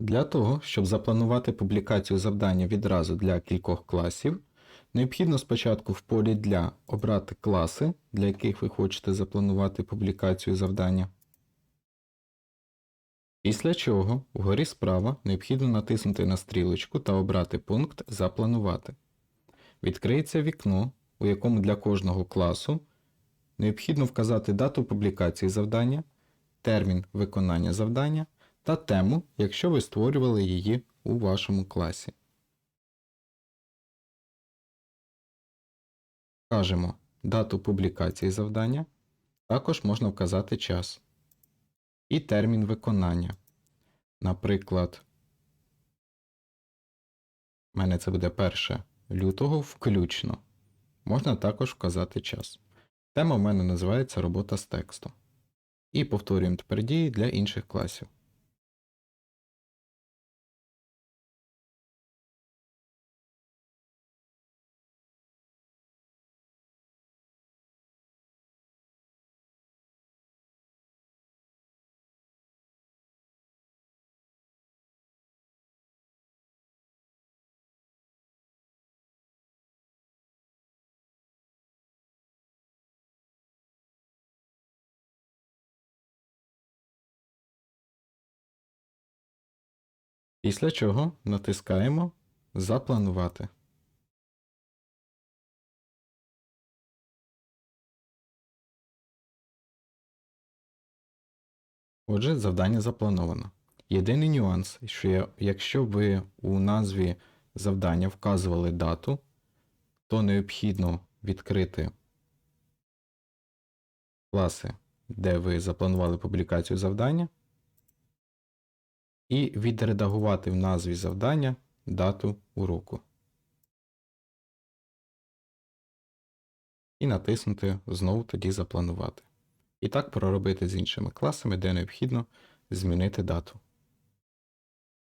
Для того, щоб запланувати публікацію завдання відразу для кількох класів, необхідно спочатку в полі для обрати класи, для яких ви хочете запланувати публікацію завдання. Після чого вгорі справа необхідно натиснути на стрілочку та обрати пункт Запланувати. Відкриється вікно, у якому для кожного класу необхідно вказати дату публікації завдання, термін виконання завдання та тему, якщо ви створювали її у вашому класі. Вкажемо дату публікації завдання, також можна вказати час і термін виконання. Наприклад, у мене це буде 1 лютого включно. Можна також вказати час. Тема в мене називається робота з текстом. І повторюємо тепер дії для інших класів. Після чого натискаємо Запланувати. Отже, завдання заплановано. Єдиний нюанс, що якщо ви у назві завдання вказували дату, то необхідно відкрити класи, де ви запланували публікацію завдання, і відредагувати в назві завдання дату уроку. І натиснути знову тоді запланувати. І так проробити з іншими класами, де необхідно змінити дату.